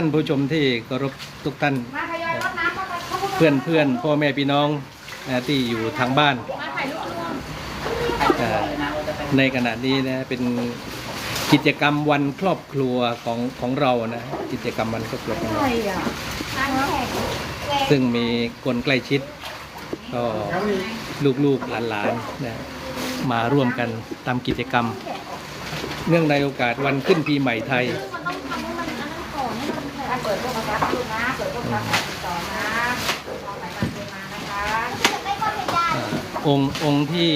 ท่านผู้ชมที่เคารพทุกท่านมาทยอยรดน้ำเข้าไปเข้าไปเพื่อนเพื่อนพ่อแม่พี่น้องนะที่อยู่ทางบ้านมาถ่ายรูปร่วมเอ่อในขณะนี้นะเป็นกิจกรรมวันครอบครัวของของเรานะกิจกรรมวันครอบครัวของเราทานแขกซึ่งมีคนใกล้ชิด ก็ลูกๆหลานๆนะมาร่วมกันทำกิจกรรม เนื่องในโอกาสวันขึ้นปีใหม่ไทย อนให้มันถ้าเปิดพวกกระซับลูกนะเปิดพวกกระซับติดต่อนะเอาสายการเดินมานะคะอ่าองค์องค์ที่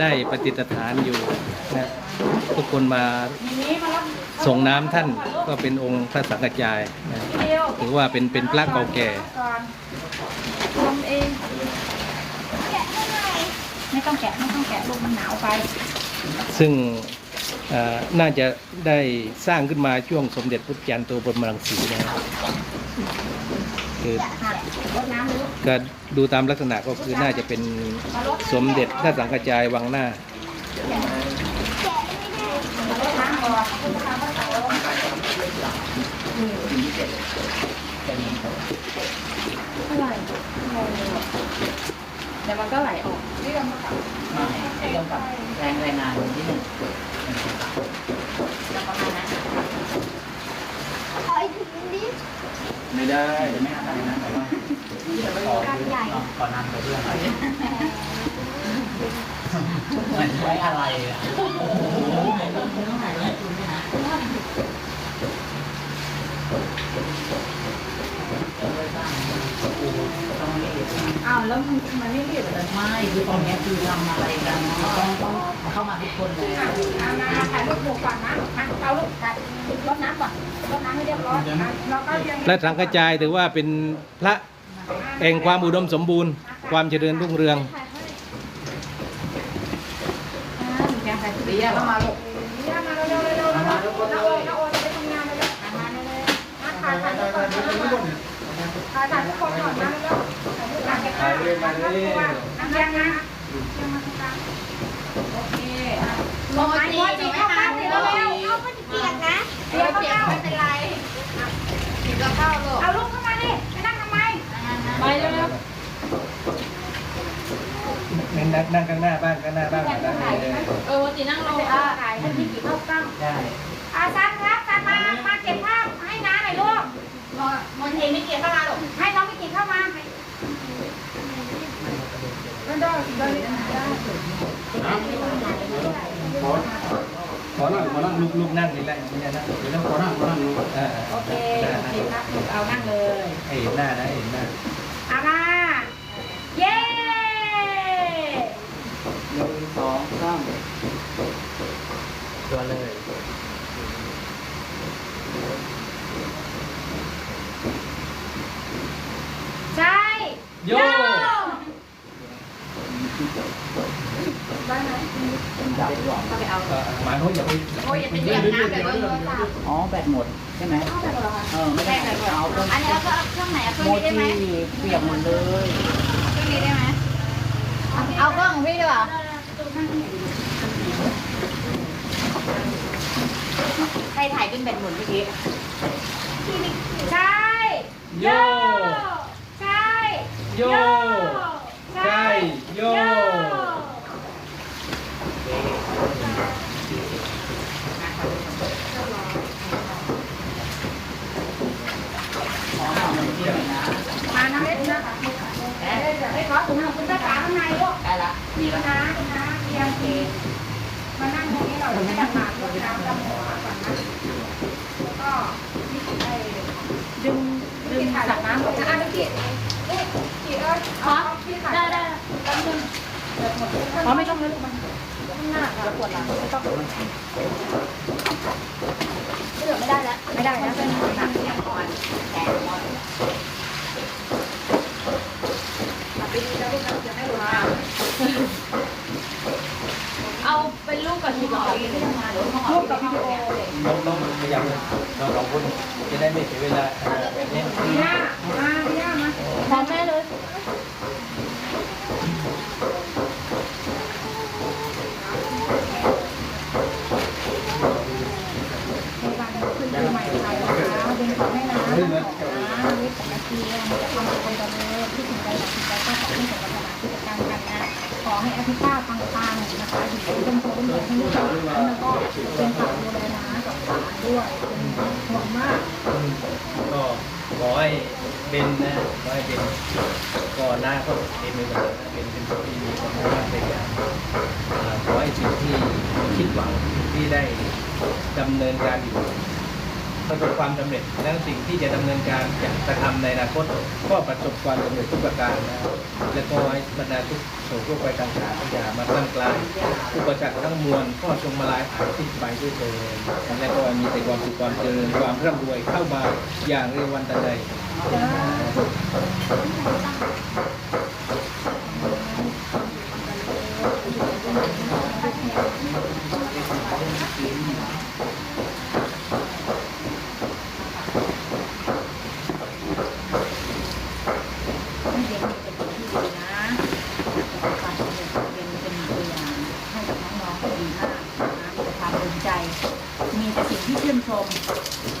ได้ปฏิสถานอยู่นะทุกคนมาทีนี้มารับส่งน้ำท่านก็เป็นองค์พระสังฆจายนะเดียวถือว่าเป็นเป็นพระเก่าแก่ก่อนทำเองไม่ต้องแกะไม่ต้องแกะลูกมันหนาวไป ซึ่งเอ่อ น่าจะได้สร้างขึ้นมาช่วงสมเด็จพุทธจารย์โตบรมรังสีนะครับคือค่ะรดน้ำลูกก็ดูตามลักษณะก็คือน่าจะเป็นสมเด็จพระสังฆจายวังหน้ามารดน้ำก่อน คุณทำก็ใส่ลงเท่าไหร่เดี๋ยวมันก็ไหลออกนี่เรามาตัดไม่ต้องปรับแรงแรงงานที่หนึ่งจะประมาณนั้นไม่ได้จะไม่อะไรนะแต่ว่าขอขอนำไปเพื่อนหน่อยมันไว้อะไรอะ อ้าว แล้วมันมันไม่เรียบเลยไม่คือตอนนี้คือทำอะไรกันต้องต้องเข้ามาทุกคนเลยเอามาถ่ายรูปหมู่ก่อนนะมาเอาลูกถ่ายรดน้ำก่อนรดน้ำให้เรียบร้อยอะแล้วก็เรียงพระสังฆจายถือว่าเป็นพระแห่งความอุดมสมบูรณ์ ความเจริญรุ่งเรืองแกใส่สีเข้ามาลูกสีเข้ามาเร็วๆเร็วๆเร็วๆน้าโอน้าโอจะไปทำงานเร็วๆมาเร็วๆมาถ่ายถ่ายทุกคน ถ่ายถ่ายทุกคนก่อนมาเร็วๆถ่ายเก็บภาพถ่ายครอบครัวอันยังนะยังมาตรงกลางโอเคอะลงไม้โมจิเข้ามาสิเร็วๆเอาก็จะเปียกนะเปียกก็เข้าไม่เป็นไรเปียกก็เข้าลูกเอาลูกเข้ามาดิไปนั่งทำไมไปเร็วๆนั่งนั่งข้างหน้าบ้างข้างหน้าบ้างนะ เออวันจีนั่งรออะถ่ายให้พี่กี่ภาพตั้ง ได้ อาซันครับซันมา มาเก็บภาพให้น้าหน่อยลูกมนเทไม่เก็บเข้ามาลูกให้น้องไม่กี่เข้ามาไม่ได้ได้ได้ ขอ นั่งขอนั่งลูกลูกนั่งนี่แหละไม่ใช่นั่งเดี๋ยวนั่งขอนั่งขอนั่งลูกอ่าโอเคโอเคครับลูกเอานั่งเลยเห็นหน้านะเห็นหน้าเอามาเย้หนึ่งสองสามตัวเลยใช่โย ได้ไหมก่อนเอาไปเอาเอ่อหมาโน้นอย่าไปโอ้ยอย่าไปเหยียบน้ำเดี๋ยวโดนโทรศัพท์อ๋อแบตหมดใช่ไหมเอาแต่ละเออไม่ได้เอาอันนี้แล้วก็เอาเครื่องไหนเอาเครื่องนี้ได้ไหมเปียกหมดเลยเครื่องนี้ได้ไหมเอาเครื่องของพี่ดีกว่าใครถ่ายเป็นแบตหมุนเมื่อกี้ใช่โยใช่โยใช่โย อ๋อมันเปียกนะ มาน้ำเล็กนะคะเดี๋ยวให้ขอถุงของคุณตาจ๋าข้างในลูกได้ละมีแล้วน้าคุณน้าเตรียมเองมานั่งตรงนี้เราจะไม่ต้องมาลดน้ำดำหัวก่อนนะแล้วก็นี่ไอ้ดึงดึงสับน้ำก่อนนะอะนิกกี้นี่กี่เอ้ยเอาพี่ถ่ายได้ได้อ๋อไม่ต้องเลยมันข้างหน้าค่ะปวดหลังไม่ต้องไม่เหลือไม่ได้แล้วไม่ได้แล้วเป็นหนักอย่างอ่อนแต่อ่อนไปดีแล้วลูกนะจะให้หลวง เอาเป็นลูกกับทีมเราเองที่ทำงานหรือว่าลูกกับวิดีโอน้องน้องพยายามน้องสองคนจะได้ไม่เสียเวลาอ่าแบบนี้ย่ามาย่ามาพร้อมแม่เลยในวันขึ้นปีใหม่ไทยนะคะวิทย์ปกติจะทำเป็นคนเดิมที่ถึงใจ ขอให้อภิชาติปังๆนะคะอยู่ในต้นโพต้นเดียวทั้งนี้แล้วก็เป็นฝากดูแลนะกับฝาด้วยหวังมากก็ขอให้เบนนะขอให้เบนก็หน้าก็เต็มไปหมดเลยนะเป็นเป็นคนที่มีความสามารถในการขอให้สิ่งที่คิดหวังที่ได้ดำเนินการอยู่ ประสบความสำเร็จและสิ่งที่จะดำเนินการจะกระทำในอนาคตก็ประสบความสำเร็จทุกประการนะและก็ให้บรรดาทุกโศกโรคไปต่างๆอย่ามาตั้งกลายอุปสรรคทั้งมวลก็จงมาลายหายสิ้นไปด้วยเถิดและก็มีแต่ความสุขความเจริญความร่ำรวยเข้ามาอย่างเร็ววันทันใด ให้เรียนเป็นคนที่ดีนะประสบความสำเร็จเรียนเป็นตัวอย่างให้กับน้องๆที่ดีมากนะมีแต่ความภูมิใจ มีแต่สิ่งที่ชื่นชม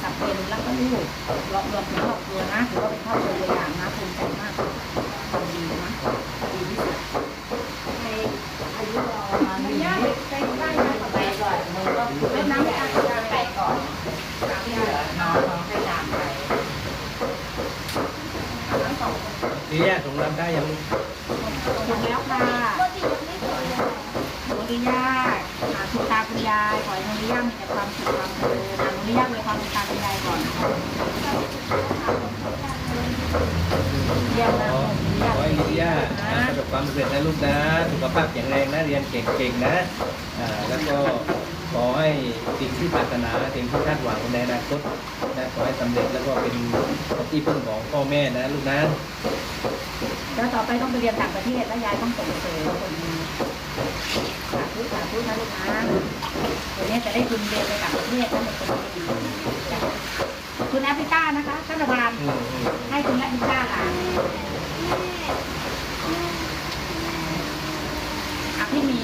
กับเป็นแล้วก็ลูกรวมรวมถึงครอบครัวนะถือว่าเป็นครอบครัวตัวอย่างนะภูมิใจมากทำดีนะดีที่สุดในอายุเราไม่ยากใจได้นะไปก่อนมึงก็เล่นน้ำไม่อาจไปก่อนน้ำไม่อาน้องให้ตามไปทั้งสองคน นี่เนี่ย สงรับได้ยังถูกแล้วค่ะโมริยาอ่าคุณตาคุณยายขอให้โมริยามีแต่ความสุขความเจริญอ่าโมริยาเลยความคุณตาคุณยายก่อนเยี่ยมนะขอโมขอให้ลิริยายาประสบความสำเร็จนะลูกนะสุขภาพแข็งแรงนะเรียนเก่งๆนะอ่าแล้วก็ขอให้สิ่งที่ปรารถนาสิ่งที่คาดหวังในอนาคตนะขอให้สำเร็จแล้วก็เป็นที่พึ่งของพ่อแม่นะลูกนะ แล้วต่อไปต้องไปเรียนต่างประเทศแล้วยายต้องส่งเสริมคนดีสาธุสาธุนะลูกนะตัวนี้จะได้ทุนเรียนไปต่างประเทศต้องเป็นคนดีคุณแอฟริกานะคะท่านประธานอืมอืมให้คุณแอฟริกาหลานอะพี่หมี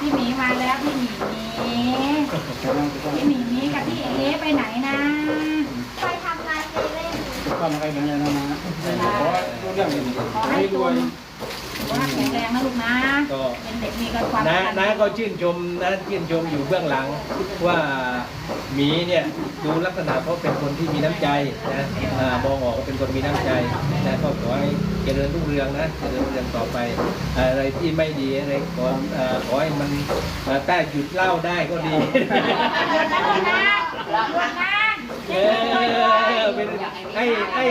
พี่หมีมาแล้วพี่หมีพี่หมีนี้กับพี่เอ๋ไปไหนนะไปทำงานเซเว่น ทำอะไรกันเนี่ยนะนะเพราะว่าเรื่องนี้ขอให้ไม่รวยณสุขภาแข็งแรงนะลูกนะ ก็ เป็นเด็กมีความนะกตัญญูนะก็ชื่นชมนะชื่นชมอยู่เบื้องหลังว่าหมีเนี่ยดูลักษณะเขาเป็นคนที่มีน้ำใจนะอ่ามองออกว่าเป็นคนมีน้ำใจนะก็ขอให้เจริญรุ่งเรืองนะเจริญรุ่งเรืองต่อไป อะไรที่ไม่ดีอะไรขออ่อขอให้มันเอ่อถ้าหยุดเล้าได้ก็ดีหยุดนะลูกนะหยุดนะ เออเป็นให้ให้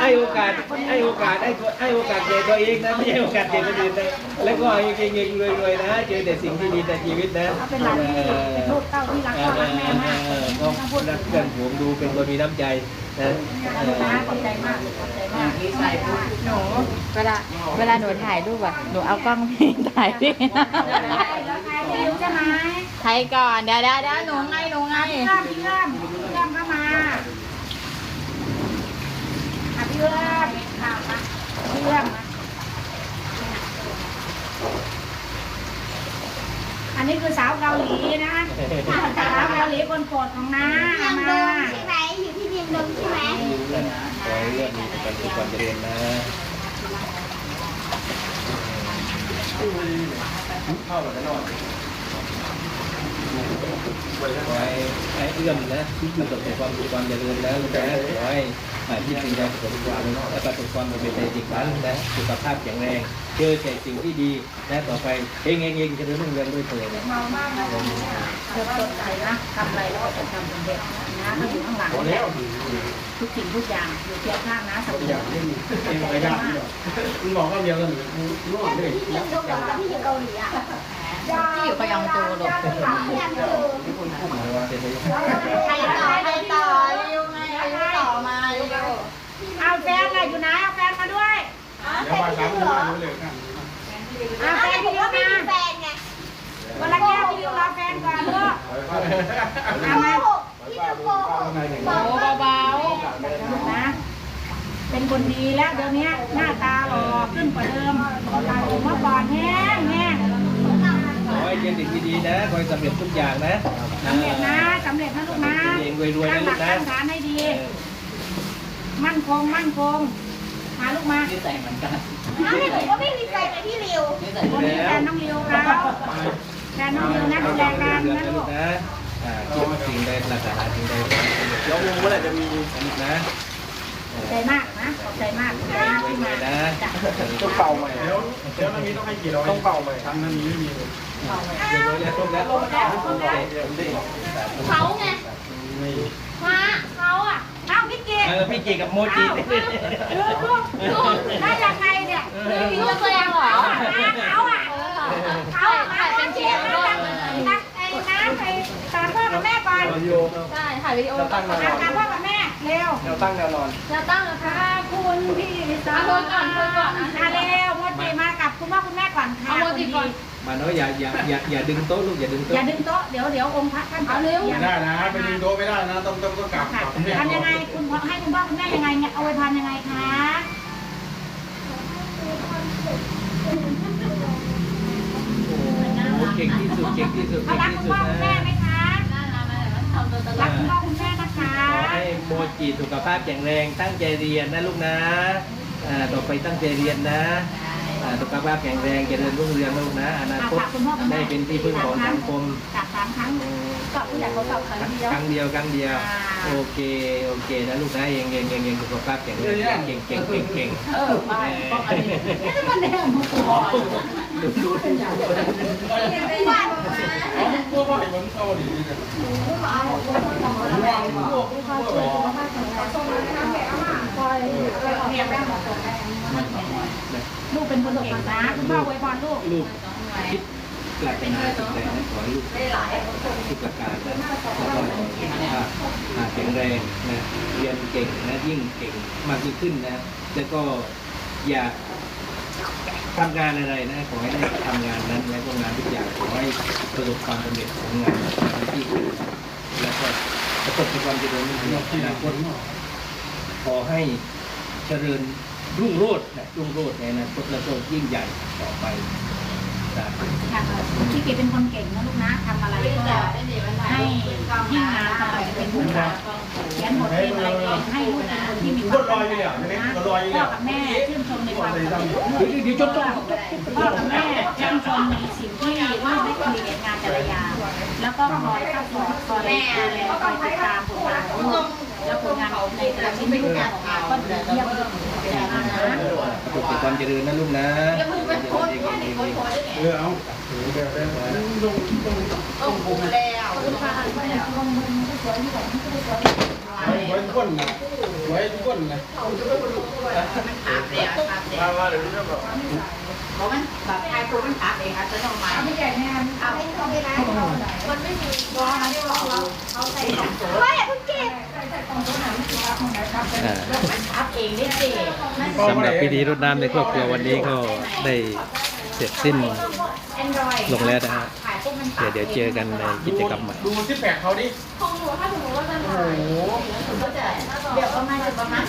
ให้โอกาสให้โอกาสให้ตัวให้โอกาสแก่ตัวเองนะไม่ใช่โอกาสแก่คนอื่นนะแล้วก็ให้เก่งๆรวยๆนะเจอแต่สิ่งที่ดีในชีวิตนะเขาเป็นหลานที่เป็นลูกเต้าที่รักพ่อรักแม่มากเออไม่ต้องพูดรักเพื่อนผมดูเป็นคนมีน้ำใจนะเอลูกอนะขอบใจมากขอบใจมากหนูเวลาเวลาหนูถ่ายรูปอะหนูเอากล้องพี่ถ่ายพี่แล้วใครพี่ยิ้มใช่ไหมถ่ายก่อนเดี๋ยวเดี๋ยวเดี๋ยวหนูไงหนูไง พี่เอื้อมพี่เอื้อมพี่เอื้อมเข้ามาอะพี่ เอื้อมอะมาพี่เอื้อมมาอันนี้คือสาวเกาหลีนะสาวเกาหลีคนโปรดของน้าเมียเอางมาดงใช่ไหมอยู่ที่เมียงดงใช่ไหมขอให้เรื่องมีความสุขความเจริญนะเข้ามาแล้วนอน ขอให้ให้เอื้อมนะประสบความสุขความเจริญแล้วนะขอให้อ่าที่สิ่งใดประสบความและประสบความสำเร็จในสิ่งนั้นนะสุขภาพแข็งแรงเจอแต่สิ่งที่ดีนะต่อไปเองเองเองจะเริ่มเรืองด้วยเถิดเมามากนะเธอสดใจนะทำอะไรแล้วก็จะทำเป็นเด็กนะเขาอยู่ข้างหลังทุกสิ่งทุกอย่างอยู่เคียงข้างนะสำหรับเป็นไปยากคุณบอกว่าเดียวกันร่วมเลยเมียงดงกับที่เกาหลีอะ ที่อยู่กับยองตูหรอกที่ยังอยู่เป็นไปใครต่อใครต่อเร็วไงเร็วต่อมาเร็วเอาแฟนอะอยู่ไหนเอาแฟนมาด้วยอ๋อเดี๋ยวแฟมานที่สามยังคเหรอนเลยกันเอาอ้าวแฟนแต่ผพี่มดิวว่าไม่มามีแฟนไงวันละแก้วพี่ดิวรอแฟนก่อนลูกโกหกพี่จะโกหกโอ้เบาๆนะเป็นคนดีแล้วเดี๋ยวนี้หน้าตาหล่อขึ้นกว่าเดิมเมื่อก่อนแห้งแห้งขอ ให้เป็นสิ่งที่ดีนะขอให้สำเร็จทุกอย่างนะสำเร็จนะสำเร็จนะลูกนะเองๆรวยๆตั้นะงหลูลักกนะตั้งฐานให้ดี มั่นคงมั่นคงมาลูกมานี่ใส่เหมือนกันน้าหนูก็ไม่มีใจไปที่ริวนี่ใส่คนนี้แฟนน้องริวเขาแฟนน้องริวนะดูแลกันเรืนะนะลูลูกกนะอ่าคิดสิ่งใดปรารถนาสิ่งใดเดี๋ยววงเมื่อไหร่จะมีลูกนะ ขอบใจมากนะขอบใจมากขอบใจมากที่มานะจ้ะต้องเป่าใหม่เดี๋ยวเดี๋ยวนามีต้องให้กี่ร้อยต้องเป่าใหม่ทำนามีไม่มีเลยเดี๋ยวแล้วครบแล้วเขาไงไม่มาเขาอะเอ้าพี่เกดเออพี่เจกับโมจิเอ้าลูกลูกได้ยังไงเนี่ยลูกตัวเองเหรอเขาอะเขาอะมาเป็นเชฟนะตักไอ้น้ำไปตามพ่อกับแม่ก่อนวิดีโอใช่ถ่ายวิดีโอตั้งแนวตามตามพ่อกับแม่ เร็วแนวตั้งแนวนอน จะตั้งนะคะขอบคุณพี่สาวเอาคนก่อนคนก่อนอะมาเร็วโมจิมากับคุณพ่อคุณแม่ก่อนค่ะเอาโมจิก่อน มาเนาะอย่าอย่าอย่าอย่าดึงโต๊ะลูกอย่าดึงอโต๊ะย่าดึงโต๊ะเดี๋ยวเดี๋ยวองค์พระท่านเอาเร็ว ไม่ได้นะไปดึงโต๊ะไม่ได้นะ ต้องต้องต้องกลับค่ะกลับแม่ทำยังไงคุณพ่อให้คุณพ่อคุณแม่ยังไงเนี่ยเอาไว้พรยังไงคะโอ้เก่งที่สุดเก่งที่สุดเขาเก่งรักที่คุณสุพ่ดอคุณแม่นะไหมคะรักคุณพ่อคุณแม่ นะคะขอให้โมจิสุขภาพแข็งแรงตั้งใจเรียนนะลูกนะอ่าต่อไปตั้งใจเรียนนะอ่าสุขภาพแข็งแรงเจริญรุ่งเรืองนะลูกนะอนาคตฝากคุณพ่อคุณแม่ได้เป็นที่พึ่งของสังคมกลับสามครั้ง ก็ผู้ใหญ่เขากลับครั้งเดียว ครั้งเดียวครั้งเดียวอ่าโอเคโอเคนะลูกนะเองเองเองเองสุขภาพแข็งแรงเก่งเก่งเก่งเก่งเออไปป้องกันนี่นี่จะมาแนวมุกหัวดูดูดูว่าเอาพวกพ่อเห็นมันเอาดีดีกันลูกเป็นคนเก่งนะคุณพ่อไว้พรลูกลูกคิด ปรารถนาสิ่งใดนะขอให้ลูกทุกประการนะแล้วก็สุขภาพอ่าแข็งแรงนะเรียนเก่งนะยิ่งเก่งมากยิ่งขึ้นนะ แล้วก็อย่าทำงานอะไรนะขอให้ได้ทำงานนั้นและก็งานทุกอย่างขอให้ประสบความสำเร็จของงานที่แล้วก็ประสบความเจริญในอนาคตขอให้เจริญรุ่งโรจน์นะรุ่งโรจน์ในอนาคตแล้วก็ยิ่งใหญ่ต่อไป ค่ะพี่เกดเป็นคนเก่งนะลูกนะทำอะไรก็ให้ยิ่งงานต่อไปเป็นผู้ชายเขียนบทเพลงอะไรเก่งให้ลูกเป็นคนที่มีความตั้งใจนะพ่อกับแม่ชื่นชมในความสามารถเดี๋ยวเดี๋ยวจดต้องพ่อกับแม่ชื่นชมในสิ่งที่ลูกได้ครีเอทงานแต่ละอย่างแล้วก็คอยซัพพอร์ตคอยดูแลคอยติดตามผลงานของลูก แล้วผลงานในแต่ละชิ้นที่ลูกทำออกมาก็ดีเยี่ยมเลยใหญ่มากนะประสบความเจริญนะลูกนะเก่งๆๆเออเอาถือแบบได้ต้องต้องไว้ไว้ทุกคนนะไว้ทุกคนนะมามาเดี๋ยวเรื่องแบบไม่ใหญ่แน่เอาให้เขาไปร้านเขามันไม่มีรอมาเดี๋ยวเราเขาใส่เฮ้ยอย่าเพิ่งเก็บ อ่าอัพเองได้สิสำหรับพิธีรดน้ำในครอบครัววันนี้ก็ได้เสร็จสิ้นแอนดรอยลงแล้วนะฮะขายพวกมันเดี๋ยวเดี๋ยวเจอกันในกิจกรรมใหม่ ดูที่แปลกเขาดิของหนูถ้าสมมติว่าจะขายเดี๋ยวประมาณจะประมาณ